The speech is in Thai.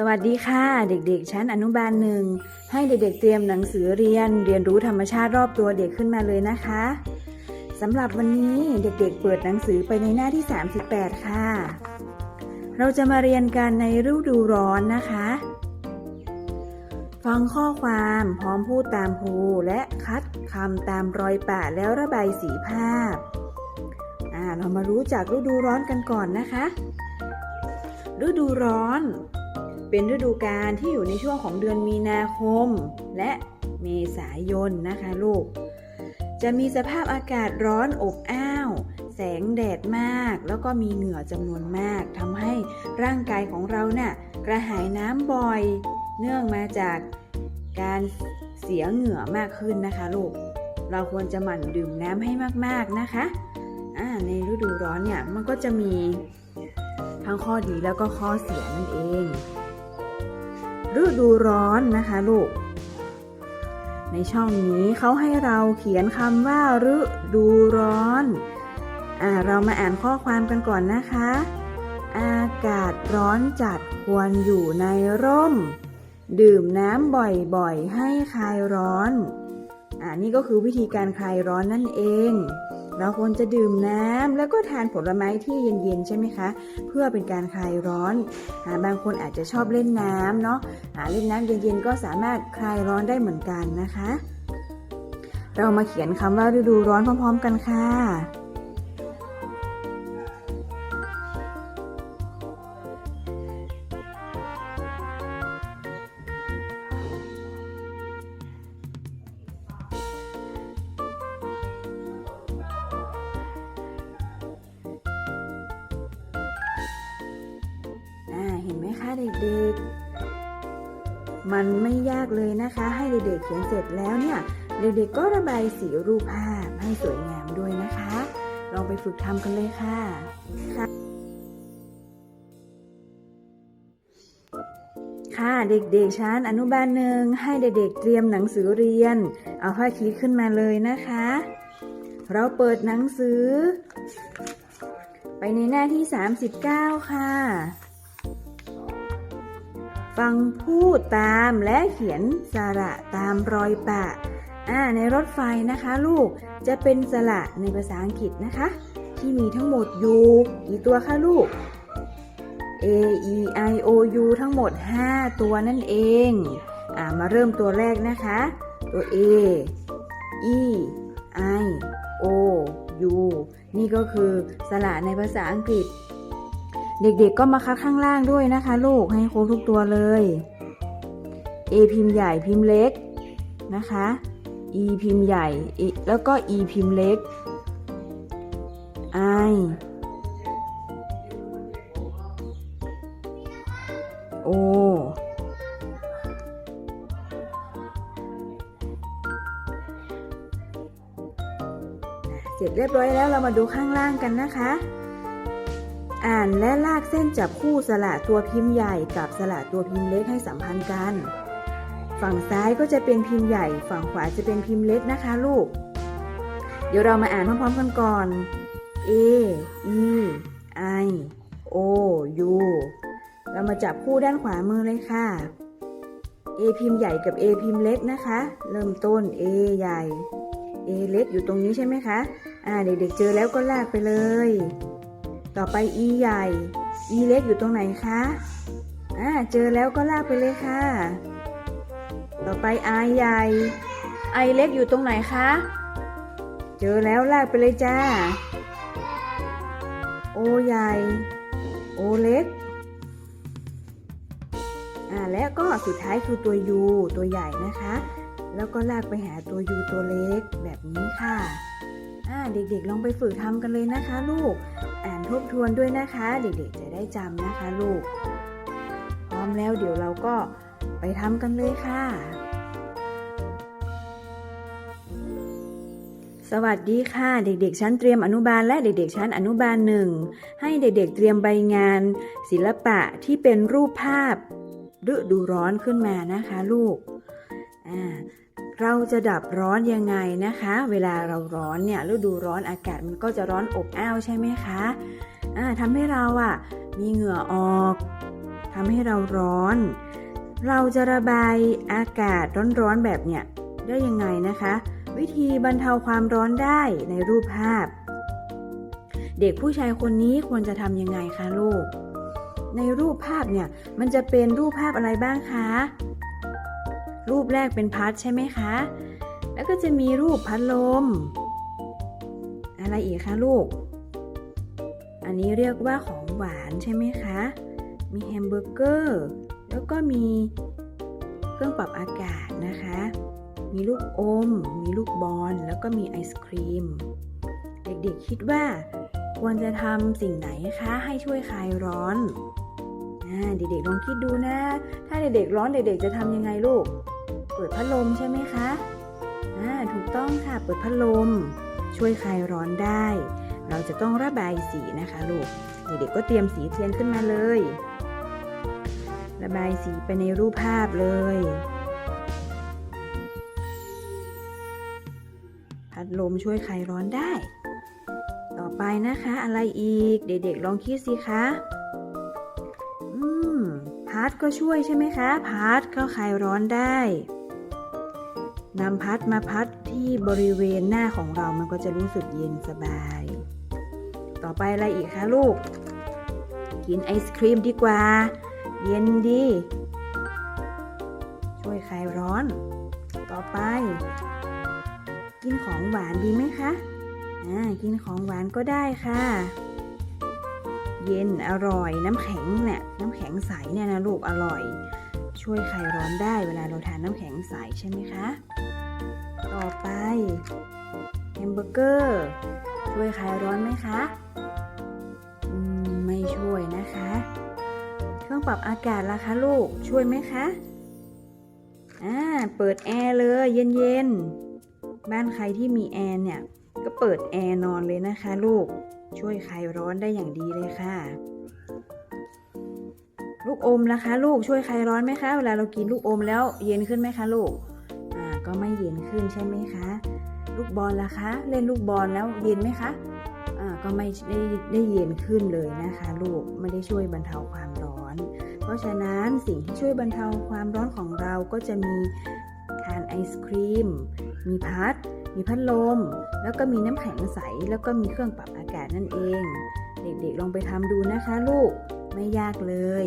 สวัสดีค่ะ เด็กๆ ชั้นอนุบาลหนึ่ง ให้เด็กๆ เตรียมหนังสือเรียน เรียนรู้ธรรมชาติรอบตัวเด็กขึ้นมาเลยนะคะสำหรับวันนี้เด็กๆ เปิดหนังสือไปในหน้าที่ 38 ค่ะ เราจะมาเรียนกันในฤดูร้อนนะคะ ฟังข้อความพร้อมพูดตามครูและคัดคำตามรอยป่าแล้วระบายสีภาพอ่าเรามารู้จักฤดูร้อนกันก่อนนะคะ ฤดูร้อน เป็นฤดูกาลที่อยู่ในช่วงของเดือนมีนาคม และเมษายนนะคะลูก จะมีสภาพอากาศร้อนอบอ้าว แสงแดดมาก แล้วก็มีเหงื่อจำนวนมากทำให้ร่างกายของเราน่ะกระหายน้ำบ่อย เนื่องมาจากการเสียเหงื่อมากขึ้นนะคะลูก เราควรจะหมั่นดื่มน้ำให้มากๆนะคะในฤดูร้อนเนี่ยมันก็จะมีทั้งข้อดีแล้วก็ข้อเสียนั่นเอง ฤดูร้อนนะคะลูก ในช่องนี้เขาให้เราเขียนคำว่าฤดูร้อนอ่าเรามาอ่านข้อความกันก่อนนะคะ อากาศร้อนจัดควรอยู่ในร่ม ดื่มน้ำบ่อยๆ ให้คลายร้อน อ่านี่ก็คือวิธีการคลายร้อนนั่นเอง เราควรจะดื่มน้ำแล้วก็ทานผลไม้ที่เย็นๆใช่ไหมคะ เพื่อเป็นการคลายร้อนอ่าบางคนอาจจะชอบเล่นน้ำเนาะอ่าเล่นน้ำเย็นๆก็สามารถคลายร้อนได้เหมือนกันนะคะ เรามาเขียนคำว่าฤดูร้อนพร้อม ๆ กันค่ะ นไหมคะเด็กๆ มันไม่ยากเลยนะคะ ให้เด็กๆเขียนเสร็จแล้วเนี่ยเด็กๆก็ระบายสีรูปภาพให้สวยงามด้วยนะคะ ลองไปฝึกทำกันเลยค่ะค่ะเด็กๆชั้นอนุบาลหนึ่งให้เด็กๆเตรียมหนังสือเรียน เอาผ้าคีดขึ้นมาเลยนะคะ เราเปิดหนังสือ ไปในหน้าที่ 39 ค่ะ ฟังพูดตามและเขียนสระตามรอยปะอ่าในรถไฟนะคะลูกจะเป็นสระในภาษาอังกฤษนะคะ ที่มีทั้งหมดอยู่กี่ตัวคะลูก A E I O U ทั้งหมด 5 ตัวนั่นเองอ่ามาเริ่มตัวแรกนะคะ ตัว A E I O U นี่ก็คือสระในภาษาอังกฤษ เด็กๆก็มาคัดข้างล่างด้วยนะคะ ลูกให้ครบทุกตัวเลย A พิมพ์ใหญ่พิมพ์เล็กนะคะ E พิมพ์ใหญ่ E แล้วก็ E พิมพ์เล็ก I O เสร็จเรียบร้อยแล้วเรามาดูข้างล่างกันนะคะ อ่านและลากเส้นจับคู่สระตัวพิมพ์ใหญ่กับสระตัวพิมพ์เล็กให้สัมพันธ์กัน ฝั่งซ้ายก็จะเป็นพิมพ์ใหญ่ ฝั่งขวาจะเป็นพิมพ์เล็กนะคะลูก เดี๋ยวเรามาอ่านพร้อมๆกันก่อน A E I O U เรามาจับคู่ด้านขวามือเลยค่ะ A พิมพ์ใหญ่กับ A พิมพ์เล็กนะคะ เริ่มต้น A ใหญ่ A เล็กอยู่ตรงนี้ใช่ไหมคะ อ่าเด็กๆเจอแล้วก็ลากไปเลย ต่อไป E ใหญ่ E เล็กอยู่ตรงไหนคะอ่าเจอแล้วก็ลากไปเลยค่ะ ต่อไป I ใหญ่ I เล็กอยู่ตรงไหนคะ เจอแล้วลากไปเลยจ้า O ใหญ่ O เล็ก อ่าและก็สุดท้ายคือตัว U ตัวใหญ่นะคะ แล้วก็ลากไปหาตัว U ตัวเล็กแบบนี้ค่ะ อ่าเด็กๆลองไปฝึกทำกันเลยนะคะลูก ทบทวนด้วยนะคะ เด็กๆจะได้จำนะคะลูก พร้อมแล้วเดี๋ยวเราก็ไปทำกันเลยค่ะ สวัสดีค่ะ เด็กๆชั้นเตรียมอนุบาลและเด็กๆชั้นอนุบาลหนึ่งให้เด็กๆเตรียมใบงาน ศิลปะที่เป็นรูปภาพฤดูร้อนขึ้นมานะคะลูก อ่า เราจะดับร้อนยังไงนะคะ เวลาเราร้อนเนี่ยฤดูร้อนอากาศมันก็จะร้อนอบอ้าวใช่ไหมคะอ่าทำให้เราอะมีเหงื่อออกทำให้เราร้อน เราจะระบายอากาศร้อนๆแบบเนี้ยได้ยังไงนะคะ วิธีบรรเทาความร้อนได้ในรูปภาพ เด็กผู้ชายคนนี้ควรจะทำยังไงคะลูก ในรูปภาพเนี่ยมันจะเป็นรูปภาพอะไรบ้างคะ รูปแรกเป็นพัดใช่ไหมคะ แล้วก็จะมีรูปพัดลม อะไรอีกคะลูก อันนี้เรียกว่าของหวานใช่ไหมคะ มีแฮมเบอร์เกอร์ แล้วก็มีเครื่องปรับอากาศนะคะ มีลูกอม มีลูกบอล แล้วก็มีไอศครีม เด็กๆคิดว่าควรจะทำสิ่งไหนคะให้ช่วยคลายร้อนอ่าเด็กๆลองคิดดูนะ ถ้าเด็กๆร้อนเด็กๆจะทำยังไงลูก เปิดพัดลมใช่ไหมคะอ่าถูกต้องค่ะ เปิดพัดลม ช่วยคลายร้อนได้ เราจะต้องระบายสีนะคะลูก เด็กๆก็เตรียมสีเทียนขึ้นมาเลย ระบายสีไปในรูปภาพเลย พัดลมช่วยคลายร้อนได้ ต่อไปนะคะ อะไรอีก เด็กๆลองคิดสิคะอืมพัดก็ช่วยใช่ไหมคะพัดก็คลายร้อนได้ นำพัดมาพัดที่บริเวณหน้าของเรามันก็จะรู้สึกเย็นสบาย ต่อไปอะไรอีกคะลูก กินไอศครีมดีกว่า เย็นดี ช่วยคลายร้อน ต่อไป กินของหวานดีไหมคะอ่ากินของหวานก็ได้ค่ะ เย็นอร่อยน้ำแข็งเนี่ยน้ำแข็งใสเนี่ยนะลูกอร่อย ช่วยคลายร้อนได้เวลาเราทานน้ำแข็งใสใช่ไหมคะ ต่อไปแฮมเบอร์เกอร์ช่วยคลายร้อนไหมคะอืมไม่ช่วยนะคะ เครื่องปรับอากาศล่ะคะลูกช่วยไหมคะอ่าเปิดแอร์เลยเย็นๆ บ้านใครที่มีแอร์เนี่ย ก็เปิดแอร์นอนเลยนะคะลูกช่วยคลายร้อนได้อย่างดีเลยค่ะ ลูกอมล่ะคะ ลูกช่วยคลายร้อนไหมคะ เวลาเรากินลูกอมแล้วเย็นขึ้นไหมคะลูก ก็ไม่เย็นขึ้นใช่ไหมคะ ลูกบอลล่ะคะ เล่นลูกบอลแล้วเย็นไหมคะอ่าก็ไม่ได้ได้เย็นขึ้นเลยนะคะ ลูกไม่ได้ช่วยบรรเทาความร้อน เพราะฉะนั้นสิ่งที่ช่วยบรรเทาความร้อนของเราก็จะมีทานไอศครีม มีพัด มีพัดลม แล้วก็มีน้ำแข็งใส แล้วก็มีเครื่องปรับอากาศนั่นเอง เด็กๆลองไปทำดูนะคะ ลูกไม่ยากเลย